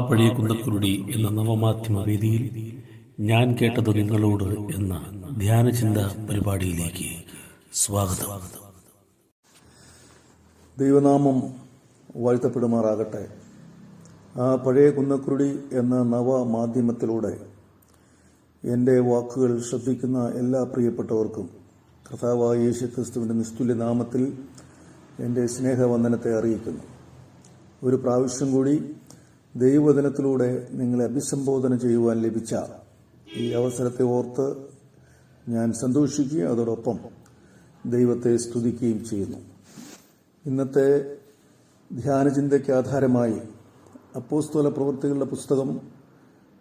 പഴയ കുന്തക്കുരുടി എന്ന നവമാധ്യമ വേദിയിൽ ഞാൻ കേട്ടത് നിങ്ങളോട് എന്ന ധ്യാനചിന്ത പരിപാടിയിലേക്ക് സ്വാഗതം. ദൈവനാമം വാഴ്ത്തപ്പെടുമാറാകട്ടെ. ആ പഴയ കുന്നക്കുരുടി എന്ന നവമാധ്യമത്തിലൂടെ എന്റെ വാക്കുകൾ ശ്രദ്ധിക്കുന്ന എല്ലാ പ്രിയപ്പെട്ടവർക്കും കർത്താവായ യേശു ക്രിസ്തുവിന്റെ നിസ്തുല്യ നാമത്തിൽ എന്റെ സ്നേഹവന്ദനത്തെ അറിയിക്കുന്നു. ഒരു പ്രാവശ്യം കൂടി ദൈവവചനത്തിലൂടെ നിങ്ങളെ അഭിസംബോധന ചെയ്യുവാൻ ലഭിച്ച ഈ അവസരത്തെ ഓർത്ത് ഞാൻ സന്തോഷിക്കുകയും അതോടൊപ്പം ദൈവത്തെ സ്തുതിക്കുകയും ചെയ്യുന്നു. ഇന്നത്തെ ധ്യാനചിന്തയ്ക്ക് ആധാരമായി അപ്പോസ്തോല പ്രവൃത്തികളുടെ പുസ്തകം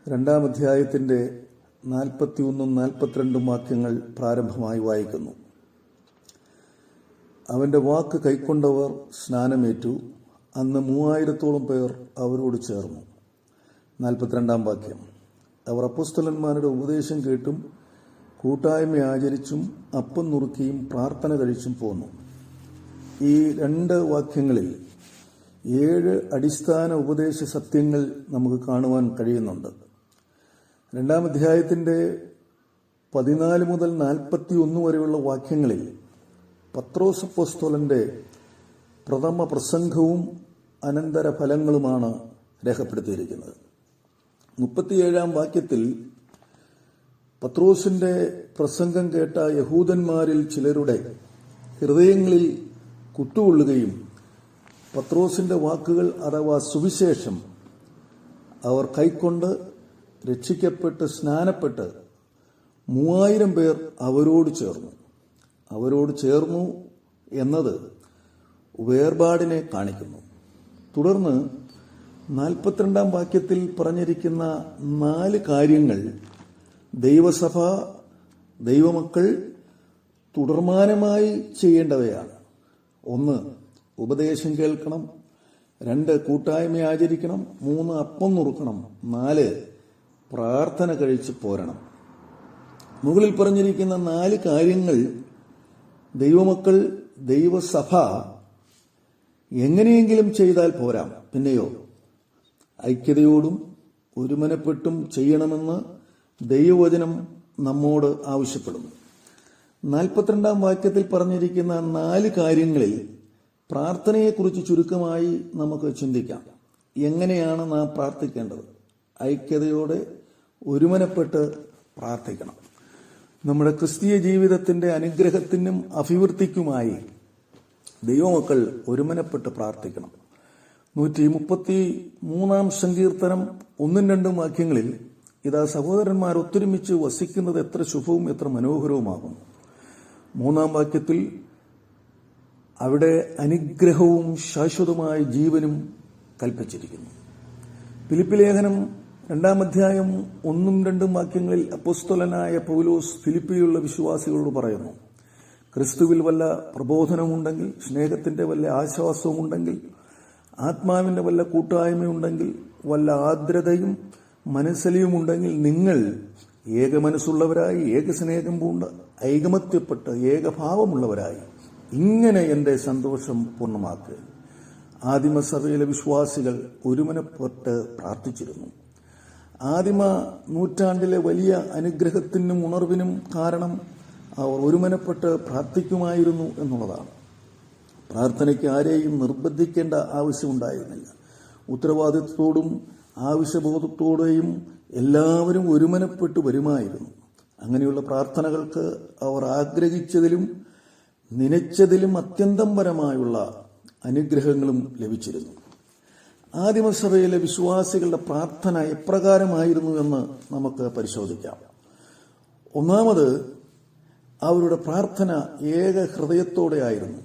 രണ്ടാം അധ്യായത്തിന്റെ നാൽപ്പത്തിയൊന്നും നാൽപ്പത്തിരണ്ടും വാക്യങ്ങൾ പ്രാരംഭമായി വായിക്കുന്നു. അവന്റെ വാക്ക് കൈക്കൊണ്ടവർ സ്നാനമേറ്റു. അന്ന് മൂവായിരത്തോളം പേർ അവരോട് ചേർന്നു. നാൽപ്പത്തിരണ്ടാം വാക്യം. അവർ അപ്പുസ്തലന്മാരുടെ ഉപദേശം കേട്ടും കൂട്ടായ്മ ആചരിച്ചും അപ്പം നുറുക്കിയും പ്രാർത്ഥന കഴിച്ചും പോന്നു. ഈ രണ്ട് വാക്യങ്ങളിൽ ഏഴ് അടിസ്ഥാന ഉപദേശ സത്യങ്ങൾ നമുക്ക് കാണുവാൻ കഴിയുന്നുണ്ട്. രണ്ടാം അധ്യായത്തിന്റെ പതിനാല് മുതൽ നാൽപ്പത്തി ഒന്ന് വരെയുള്ള വാക്യങ്ങളിൽ പത്രോസ് അപ്പോസ്തോലന്റെ പ്രഥമ പ്രസംഗവും അനന്തര ഫലങ്ങളുമാണ് രേഖപ്പെടുത്തിയിരിക്കുന്നത്. മുപ്പത്തിയേഴാം വാക്യത്തിൽ പത്രോസിന്റെ പ്രസംഗം കേട്ട യഹൂദന്മാരിൽ ചിലരുടെ ഹൃദയങ്ങളിൽ കുത്തുകൊള്ളുകയും പത്രോസിന്റെ വാക്കുകൾ അഥവാ സുവിശേഷം അവർ കൈക്കൊണ്ട് രക്ഷിക്കപ്പെട്ട് സ്നാനപ്പെട്ട് മൂവായിരം പേർ അവരോട് ചേർന്നു. അവരോട് ചേർന്നു എന്നത് വേർപാടിനെ കാണിക്കുന്നു. തുടർന്ന് നാൽപ്പത്തിരണ്ടാം വാക്യത്തിൽ പറഞ്ഞിരിക്കുന്ന നാല് കാര്യങ്ങൾ ദൈവസഭ ദൈവമക്കൾ തുടർമാനമായി ചെയ്യേണ്ടവയാണ്. ഒന്ന് ഉപദേശം കേൾക്കണം. രണ്ട് കൂട്ടായ്മ ആചരിക്കണം. മൂന്ന് അപ്പം നുറുക്കണം. നാല് പ്രാർത്ഥന കഴിച്ച് പോരണം. മുകളിൽ പറഞ്ഞിരിക്കുന്ന നാല് കാര്യങ്ങൾ ദൈവമക്കൾ ദൈവസഭ എങ്ങനെയെങ്കിലും ചെയ്താൽ പോരാം. പിന്നെയോ ഐക്യതയോടും ഒരുമനപ്പെട്ടും ചെയ്യണമെന്ന് ദൈവവചനം നമ്മോട് ആവശ്യപ്പെടുന്നു. നാൽപ്പത്തിരണ്ടാം വാക്യത്തിൽ പറഞ്ഞിരിക്കുന്ന നാല് കാര്യങ്ങളിൽ പ്രാർത്ഥനയെക്കുറിച്ച് ചുരുക്കമായി നമുക്ക് ചിന്തിക്കാം. എങ്ങനെയാണ് നാം പ്രാർത്ഥിക്കേണ്ടത്? ഐക്യതയോടെ ഒരുമനപ്പെട്ട് പ്രാർത്ഥിക്കണം. നമ്മുടെ ക്രിസ്തീയ ജീവിതത്തിന്റെ അനുഗ്രഹത്തിനും അഭിവൃദ്ധിക്കുമായി ദൈവമക്കൾ ഒരുമനപ്പെട്ട് പ്രാർത്ഥിക്കണം. നൂറ്റി മുപ്പത്തി മൂന്നാം സങ്കീർത്തനം ഒന്നും രണ്ടും വാക്യങ്ങളിൽ ഇതാ സഹോദരന്മാർ ഒത്തൊരുമിച്ച് വസിക്കുന്നത് എത്ര ശുഭവും എത്ര മനോഹരവുമാകുന്നു മൂന്നാം വാക്യത്തിൽ അവിടെ അനുഗ്രഹവും ശാശ്വതമായ ജീവനും കൽപ്പിച്ചിരിക്കുന്നു. ഫിലിപ്പ് ലേഖനം രണ്ടാം അധ്യായം ഒന്നും രണ്ടും വാക്യങ്ങളിൽ അപ്പോസ്തലനായ പൗലോസ് ഫിലിപ്പിയുള്ള വിശ്വാസികളോട് പറയുന്നു ക്രിസ്തുവിൽ വല്ല പ്രബോധനമുണ്ടെങ്കിൽ സ്നേഹത്തിന്റെ വല്ല ആശ്വാസവുമുണ്ടെങ്കിൽ ആത്മാവിന്റെ വല്ല കൂട്ടായ്മയുണ്ടെങ്കിൽ വല്ല ആർദ്രതയും മനസ്സലിയുമുണ്ടെങ്കിൽ നിങ്ങൾ ഏക മനസ്സുള്ളവരായി ഏക സ്നേഹം പൂണ്ട് ഐകമത്യപ്പെട്ട് ഏകഭാവമുള്ളവരായി ഇങ്ങനെ എന്റെ സന്തോഷം പൂർണമാക്കുക. ആദിമസഭയിലെ വിശ്വാസികൾ ഒരുമനപ്പെട്ട് പ്രാർത്ഥിച്ചിരുന്നു. ആദിമ നൂറ്റാണ്ടിലെ വലിയ അനുഗ്രഹത്തിനും ഉണർവിനും കാരണം അവർ ഒരുമനപ്പെട്ട് പ്രാർത്ഥിക്കുമായിരുന്നു എന്നുള്ളതാണ്. പ്രാർത്ഥനയ്ക്ക് ആരെയും നിർബന്ധിക്കേണ്ട ആവശ്യമുണ്ടായിരുന്നില്ല. ഉത്തരവാദിത്വത്തോടും ആവശ്യബോധത്തോടെയും എല്ലാവരും ഒരുമനപ്പെട്ട് വരുമായിരുന്നു. അങ്ങനെയുള്ള പ്രാർത്ഥനകൾക്ക് അവർ ആഗ്രഹിച്ചതിലും നനച്ചതിലും അത്യന്തം പരമായുള്ള അനുഗ്രഹങ്ങളും ലഭിച്ചിരുന്നു. ആദിമസഭയിലെ വിശ്വാസികളുടെ പ്രാർത്ഥന എപ്രകാരമായിരുന്നു എന്ന് നമുക്ക് പരിശോധിക്കാം. ഒന്നാമത് അവരുടെ പ്രാർത്ഥന ഏക ഹൃദയത്തോടെ ഹൃദയത്തോടെയായിരുന്നു.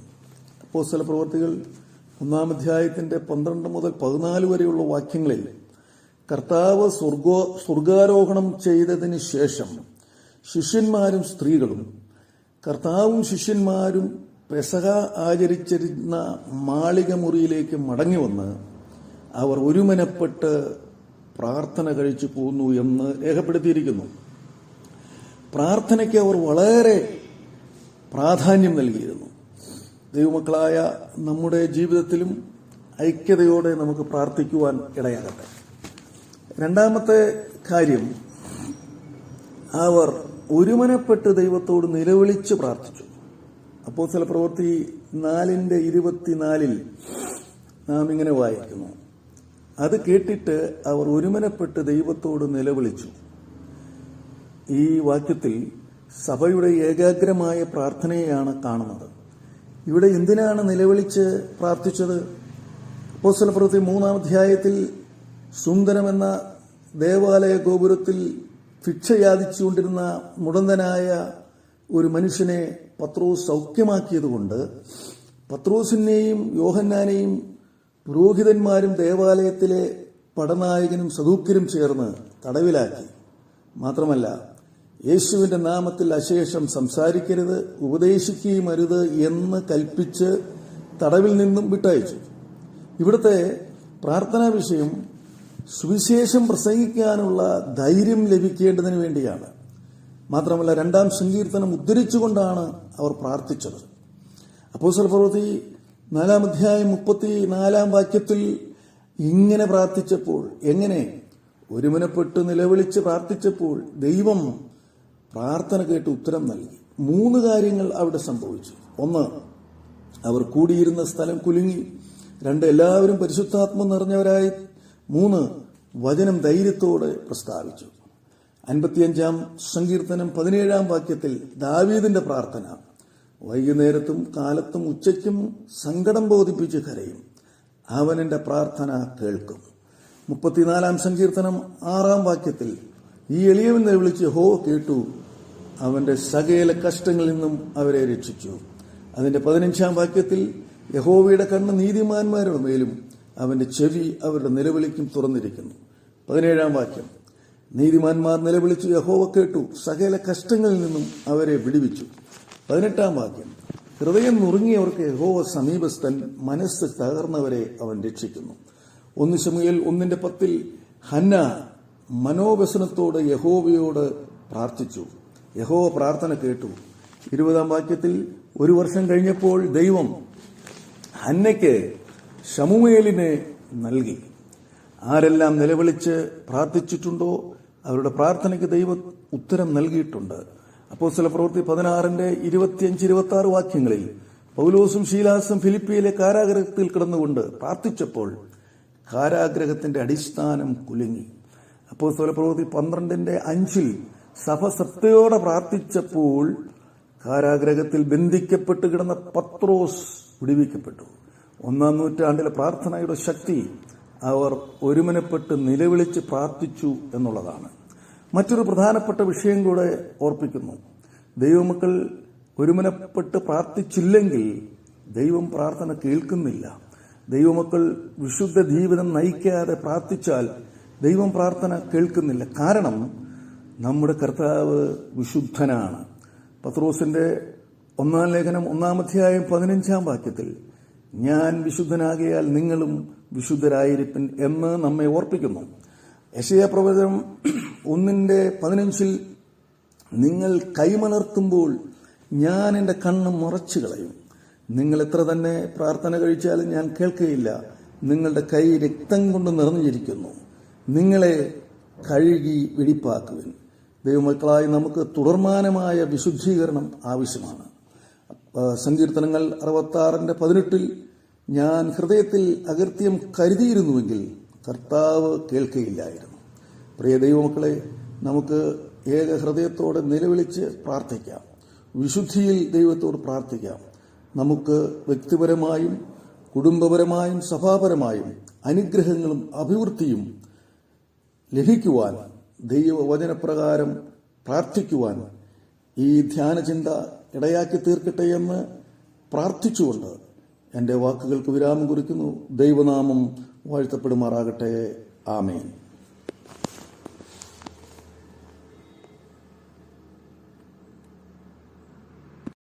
അപ്പോസ്തല പ്രവർത്തികൾ ഒന്നാം അധ്യായത്തിന്റെ പന്ത്രണ്ട് മുതൽ പതിനാല് വരെയുള്ള വാക്യങ്ങളിൽ കർത്താവ് സ്വർഗോ സ്വർഗാരോഹണം ചെയ്തതിന് ശേഷം ശിഷ്യന്മാരും സ്ത്രീകളും കർത്താവും ശിഷ്യന്മാരും പെസക ആചരിച്ചിരുന്ന മാളിക മുറിയിലേക്ക് മടങ്ങി വന്ന് അവർ ഒരുമനപ്പെട്ട് പ്രാർത്ഥന കഴിച്ചു പോന്നു എന്ന് രേഖപ്പെടുത്തിയിരിക്കുന്നു. പ്രാർത്ഥനയ്ക്ക് അവർ വളരെ പ്രാധാന്യം നൽകിയിരുന്നു. ദൈവമക്കളായ നമ്മുടെ ജീവിതത്തിലും ഐക്യതയോടെ നമുക്ക് പ്രാർത്ഥിക്കുവാൻ ഇടയാകട്ടെ. രണ്ടാമത്തെ കാര്യം അവർ ഒരുമനപ്പെട്ട് ദൈവത്തോട് നിലവിളിച്ച് പ്രാർത്ഥിച്ചു. അപ്പോൾ ചില പ്രവൃത്തി നാലിന്റെ ഇരുപത്തിനാലിൽ നാം ഇങ്ങനെ വായിക്കുന്നു. അത് കേട്ടിട്ട് അവർ ഒരുമനപ്പെട്ട് ദൈവത്തോട് നിലവിളിച്ചു. ഈ വാക്യത്തിൽ സഭയുടെ ഏകാഗ്രമായ പ്രാർത്ഥനയാണ് കാണുന്നത്. ഇവിടെ എന്തിനാണ് നിലവിളിച്ച് പ്രാർത്ഥിച്ചത്? അപ്പോസ്തലപ്രവൃത്തി മൂന്നാം അധ്യായത്തിൽ സുന്ദരമെന്ന ദേവാലയ ഗോപുരത്തിൽ ഭിക്ഷ യാചിച്ചുകൊണ്ടിരുന്ന മുടന്തനായ ഒരു മനുഷ്യനെ പത്രോസ് സൗഖ്യമാക്കിയതുകൊണ്ട് പത്രോസിനെയും യോഹന്നാനെയും പുരോഹിതന്മാരും ദേവാലയത്തിലെ പടനായകനും സദൂക്കരും ചേർന്ന് തടവിലാക്കി. മാത്രമല്ല യേശുവിന്റെ നാമത്തിൽ അശേഷം സംസാരിക്കരുത് ഉപദേശിക്കുകയും അരുത് എന്ന് കൽപ്പിച്ച് തടവിൽ നിന്നും വിട്ടയച്ചു. ഇവിടുത്തെ പ്രാർത്ഥനാ വിഷയം സുവിശേഷം പ്രസംഗിക്കാനുള്ള ധൈര്യം ലഭിക്കേണ്ടതിന് വേണ്ടിയാണ്. മാത്രമല്ല രണ്ടാം സങ്കീർത്തനം ഉദ്ധരിച്ചുകൊണ്ടാണ് അവർ പ്രാർത്ഥിച്ചത്. അപ്പോസൽ പ്രവൃത്തി നാലാം അധ്യായം മുപ്പത്തി നാലാം വാക്യത്തിൽ ഇങ്ങനെ പ്രാർത്ഥിച്ചപ്പോൾ എങ്ങനെ? ഒരുമനപ്പെട്ട് നിലവിളിച്ച് പ്രാർത്ഥിച്ചപ്പോൾ ദൈവം പ്രാർത്ഥന കേട്ട് ഉത്തരം നൽകി. മൂന്ന് കാര്യങ്ങൾ അവിടെ സംഭവിച്ചു. ഒന്ന് അവർ കൂടിയിരുന്ന സ്ഥലം കുലുങ്ങി. രണ്ട് എല്ലാവരും പരിശുദ്ധാത്മ നിറഞ്ഞവരായി. മൂന്ന് വചനം ധൈര്യത്തോടെ പ്രസ്താവിച്ചു. അൻപത്തിയഞ്ചാം സങ്കീർത്തനം പതിനേഴാം വാക്യത്തിൽ ദാവീദിന്റെ പ്രാർത്ഥന. വൈകുന്നേരത്തും കാലത്തും ഉച്ചയ്ക്കും സങ്കടം ബോധിപ്പിച്ച് കരയും. അവൻ പ്രാർത്ഥന കേൾക്കും. മുപ്പത്തിനാലാം സങ്കീർത്തനം ആറാം വാക്യത്തിൽ ഈ എളിയവൻ വിളിച്ച് ഹോ കേട്ടു. അവന്റെ സകല കഷ്ടങ്ങളിൽ നിന്നും അവരെ രക്ഷിച്ചു. അതിന്റെ പതിനഞ്ചാം വാക്യത്തിൽ യഹോവയുടെ കണ്ണ് നീതിമാന്മാരുടെ മേലും അവന്റെ ചെവി അവരുടെ നിലവിളിക്കും തുറന്നിരിക്കുന്നു. പതിനേഴാം വാക്യം. നീതിമാന്മാർ നിലവിളിച്ചു യഹോവ കേട്ടു. സകല കഷ്ടങ്ങളിൽ നിന്നും അവരെ വിടുവിച്ചു. പതിനെട്ടാം വാക്യം. ഹൃദയം നുറുങ്ങിയവർക്ക് യഹോവ സമീപസ്ഥൻ മനസ്സ് തകർന്നവരെ അവൻ രക്ഷിക്കുന്നു. ഒന്ന് ശമുയൽ ഒന്നിന്റെ പത്തിൽ ഹന്ന മനോവ്യസനത്തോട് യഹോവയോട് പ്രാർത്ഥിച്ചു. യഹോവ പ്രാർത്ഥന കേട്ടു. ഇരുപതാം വാക്യത്തിൽ ഒരു വർഷം കഴിഞ്ഞപ്പോൾ ദൈവം ഹന്നയ്ക്ക് ഷമുവേലിനെ നൽകി. ആരെല്ലാം നിലവിളിച്ച് പ്രാർത്ഥിച്ചിട്ടുണ്ടോ അവരുടെ പ്രാർത്ഥനയ്ക്ക് ദൈവം ഉത്തരം നൽകിയിട്ടുണ്ട്. അപ്പോൾ ചില പ്രവൃത്തി പതിനാറിന്റെ ഇരുപത്തിയഞ്ച് ഇരുപത്തി ആറ് വാക്യങ്ങളിൽ പൗലോസും ശീലാസും ഫിലിപ്പിയിലെ കാരാഗ്രഹത്തിൽ കിടന്നുകൊണ്ട് പ്രാർത്ഥിച്ചപ്പോൾ കാരാഗ്രഹത്തിന്റെ അടിസ്ഥാനം കുലുങ്ങി. അപ്പോൾ ചില പ്രവൃത്തി പന്ത്രണ്ടിന്റെ അഞ്ചിൽ സഭ സത്യയോടെ പ്രാർത്ഥിച്ചപ്പോൾ കാരാഗ്രഹത്തിൽ ബന്ധിക്കപ്പെട്ട് കിടന്ന പത്രോസ് വിടുവിക്കപ്പെട്ടു. ഒന്നാം നൂറ്റാണ്ടിലെ പ്രാർത്ഥനയുടെ ശക്തി അവർ ഒരുമനപ്പെട്ട് നിലവിളിച്ച് പ്രാർത്ഥിച്ചു എന്നുള്ളതാണ്. മറ്റൊരു പ്രധാനപ്പെട്ട വിഷയം കൂടെ ഓർപ്പിക്കുന്നു. ദൈവമക്കൾ ഒരുമനപ്പെട്ട് പ്രാർത്ഥിച്ചില്ലെങ്കിൽ ദൈവം പ്രാർത്ഥന കേൾക്കുന്നില്ല. ദൈവമക്കൾ വിശുദ്ധ ജീവിതം നയിക്കാതെ പ്രാർത്ഥിച്ചാൽ ദൈവം പ്രാർത്ഥന കേൾക്കുന്നില്ല. കാരണം നമ്മുടെ കർത്താവ് വിശുദ്ധനാണ്. പത്രോസിന്റെ ഒന്നാം ലേഖനം ഒന്നാമധ്യായം പതിനഞ്ചാം വാക്യത്തിൽ ഞാൻ വിശുദ്ധനാകിയാൽ നിങ്ങളും വിശുദ്ധരായിരിപ്പൻ എന്ന് നമ്മെ ഓർപ്പിക്കുന്നു. യശയ പ്രവചനം ഒന്നിന്റെ പതിനഞ്ചിൽ നിങ്ങൾ കൈമലർത്തുമ്പോൾ ഞാൻ എന്റെ കണ്ണ് മറച്ചു കളയും നിങ്ങൾ എത്ര തന്നെ പ്രാർത്ഥന കഴിച്ചാലും ഞാൻ കേൾക്കുകയില്ല നിങ്ങളുടെ കൈ രക്തം കൊണ്ട് നിറഞ്ഞിരിക്കുന്നു. നിങ്ങളെ കഴുകി വെടിപ്പാക്കുവിൻ. ദൈവമക്കളായി നമുക്ക് തുടർമാനമായ വിശുദ്ധീകരണം ആവശ്യമാണ്. സങ്കീർത്തനങ്ങൾ അറുപത്താറിന്റെ പതിനെട്ടിൽ ഞാൻ ഹൃദയത്തിൽ അകൃത്യം കരുതിയിരുന്നുവെങ്കിൽ കർത്താവ് കേൾക്കുകയില്ലായിരുന്നു പ്രിയ ദൈവമക്കളെ നമുക്ക് ഏക ഹൃദയത്തോടെ നിലവിളിച്ച് പ്രാർത്ഥിക്കാം. വിശുദ്ധിയിൽ ദൈവത്തോട് പ്രാർത്ഥിക്കാം. നമുക്ക് വ്യക്തിപരമായും കുടുംബപരമായും സഭാപരമായും അനുഗ്രഹങ്ങളും അഭിവൃദ്ധിയും ലഭിക്കുവാൻ ദൈവവചനപ്രകാരം പ്രാർത്ഥിക്കുവാൻ ഈ ധ്യാനചിന്ത ഇടയാക്കി തീർക്കട്ടെ എന്ന് പ്രാർത്ഥിച്ചുകൊണ്ട് എന്റെ വാക്കുകൾക്ക് വിരാമം കുറിക്കുന്നു. ദൈവനാമം വാഴ്ത്തപ്പെടുമാറാകട്ടെ. ആമേൻ.